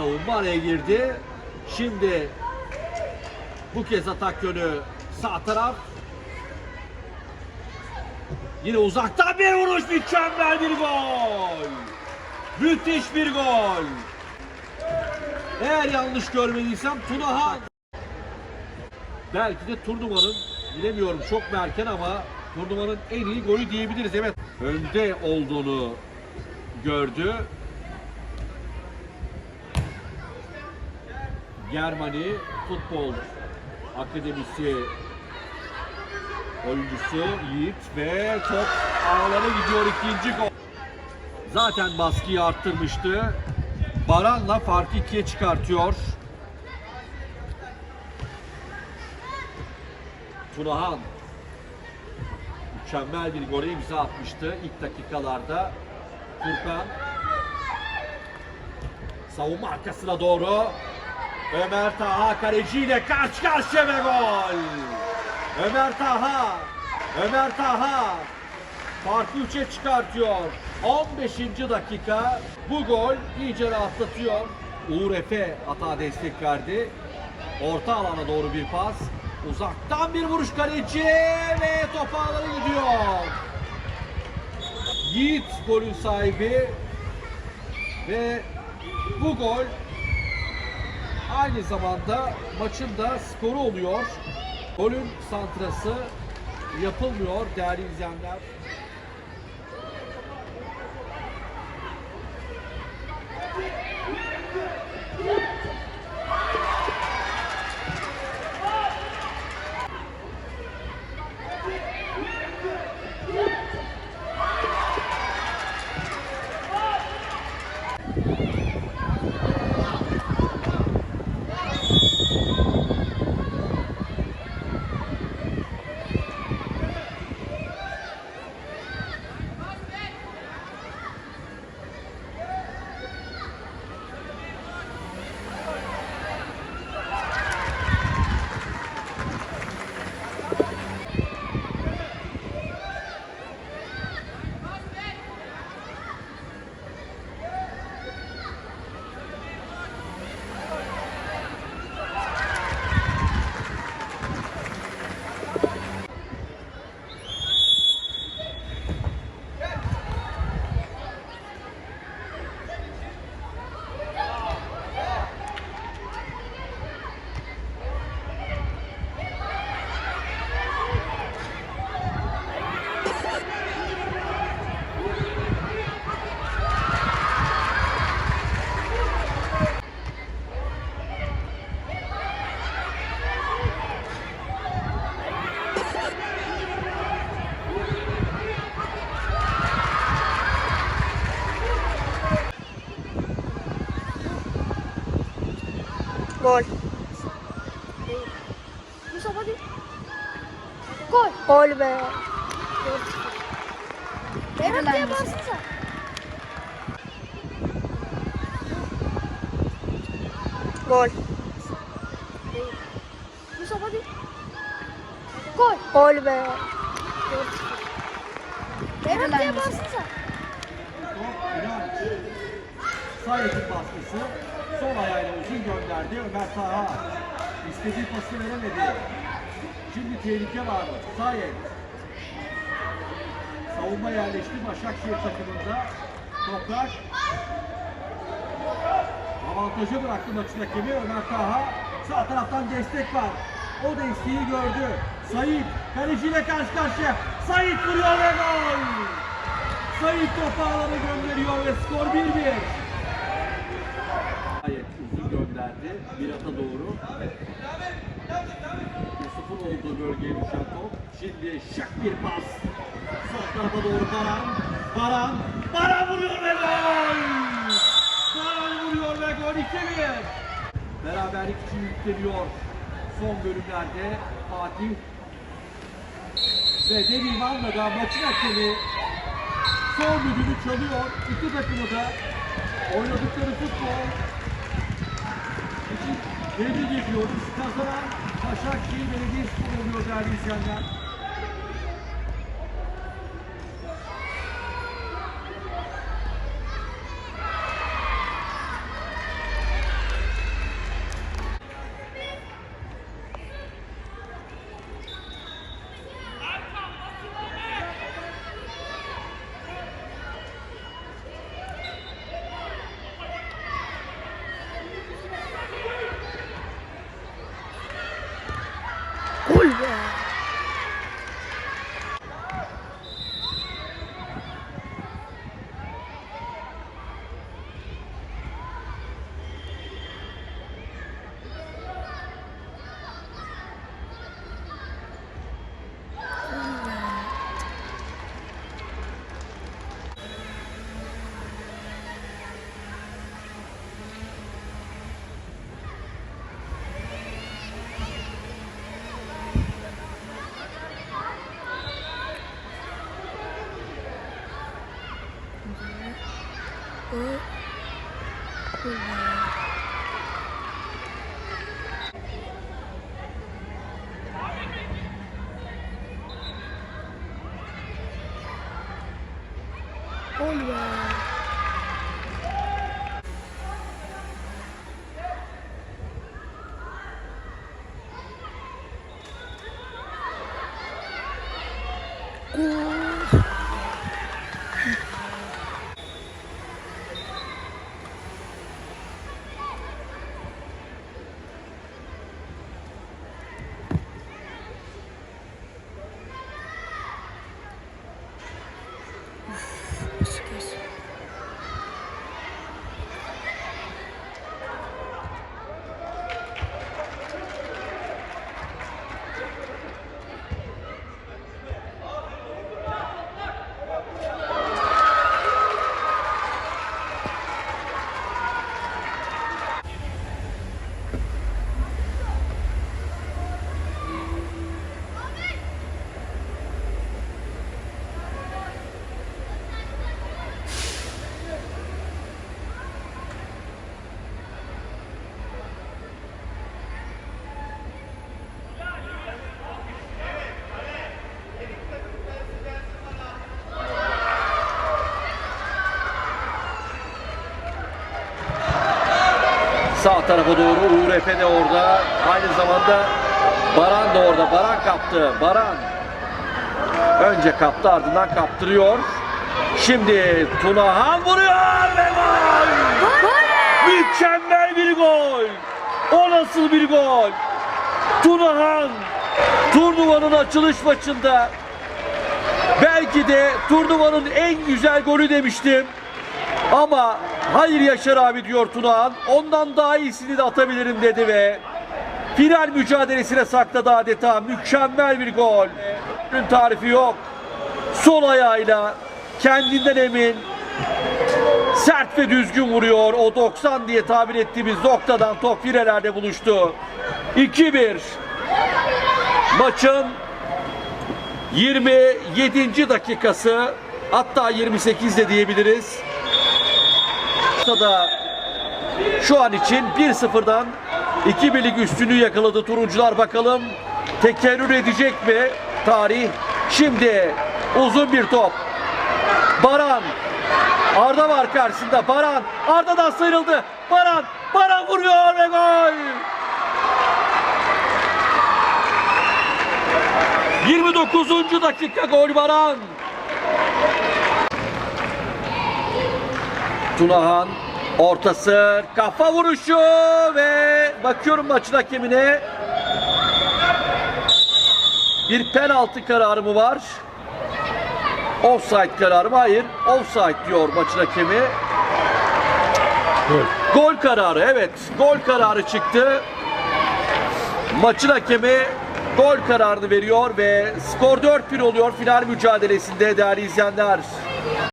savunma araya girdi. Şimdi bu kez atak yönü sağ taraf. Yine uzaktan bir vuruş mükemmel bir gol. Müthiş bir gol. Eğer yanlış görmediysem Tunahan belki de turnuvanın bilemiyorum çok erken ama turnuvanın en iyi golü diyebiliriz. Evet önde olduğunu gördü. Germani Futbol Akademisi oyuncusu Yiğit ve top ağlara gidiyor ikinci gol. Zaten baskıyı arttırmıştı. Baran'la farkı ikiye çıkartıyor. Tunahan mükemmel bir gole imza atmıştı ilk dakikalarda. Furkan savunma arkasına doğru Ömer Taha kaleciyle karşı karşıya ve gol. Ömer Taha Ömer Taha farkı 3'e çıkartıyor. 15. dakika bu gol iyice rahatlatıyor. Uğur Efe hata destek verdi. Orta alana doğru bir pas. Uzaktan bir vuruş kaleci ve top ağlara gidiyor. Yiğit golün sahibi ve bu gol aynı zamanda maçın da skoru oluyor. Golün santrası yapılmıyor değerli izleyenler. Gol. Yusuf hadi. Gol. Gol be. Berat diye basınca. Gol. Yusuf hadi. Gol. Gol be. Berat diye basınca. Top İnanç. Sayet'in baskısı. Sol ayağıyla uzun gönderdi. Ömer Taha. İstediği pası veremedi. Şimdi tehlike var. Sayet. Savunma yerleşti Başakşehir takımında. Toprak. Avantajı bıraktı maçın hakemi Ömer Taha. Sağ taraftan destek var. O desteği gördü. Sait kaleciyle karşı karşıya. Sait vuruyor ve gol. Sait topu ağlara gönderiyor ve skor 1-1. Uzun gönderdi. Mirat'a doğru. Yusuf'un olduğu bölgeye düşen top. Şimdi şak bir pas. Sol tarafa doğru Baran. Baran. Baran vuruyor ve gol. Baran vuruyor ve gol 2-1. Beraberlik için yükleniyor. Son bölümlerde Fatih ve dediğim anda da maçın hakemi son düdüğünü çalıyor. İki takımı da oynadıkları futbol için tebrik ediyoruz. Kazanan Başakşehir Belediyespor oluyor değerli izleyenler. yeah. Bunu... Bunu... Oh yeah. Sağ tarafa doğru Uğur Efe de orada. Aynı zamanda Baran da orada. Baran kaptı. Baran. Önce kaptı ardından kaptırıyor. Şimdi Tunahan vuruyor ve gol! Mükemmel bir gol! O nasıl bir gol? Tunahan turnuvanın açılış maçında belki de turnuvanın en güzel golü demiştim. Ama hayır Yaşar abi diyor Tunahan. Ondan daha iyisini de atabilirim dedi ve final mücadelesine sakladı adeta. Mükemmel bir gol. Ürün tarifi yok. Sol ayağıyla kendinden emin sert ve düzgün vuruyor. O 90 diye tabir ettiğimiz noktadan top firelerde buluştu. 2-1. Maçın 27. dakikası hatta 28 de diyebiliriz. Da şu an için 1-0'dan 2 birlik üstünlüğü yakaladı turuncular bakalım tekerrür edecek mi tarih? Şimdi uzun bir top. Baran Arda var karşısında. Baran Arda'dan sıyrıldı. Baran Baran vuruyor ve gol. 29. dakika gol Baran. Tunahan ortası kafa vuruşu ve bakıyorum maçın hakemine bir penaltı kararı mı var? Offside kararı mı? Hayır. Offside diyor maçın hakemi. Gol kararı evet. Gol kararı çıktı. Maçın hakemi gol kararını veriyor ve skor 4-1 oluyor final mücadelesinde değerli izleyenler.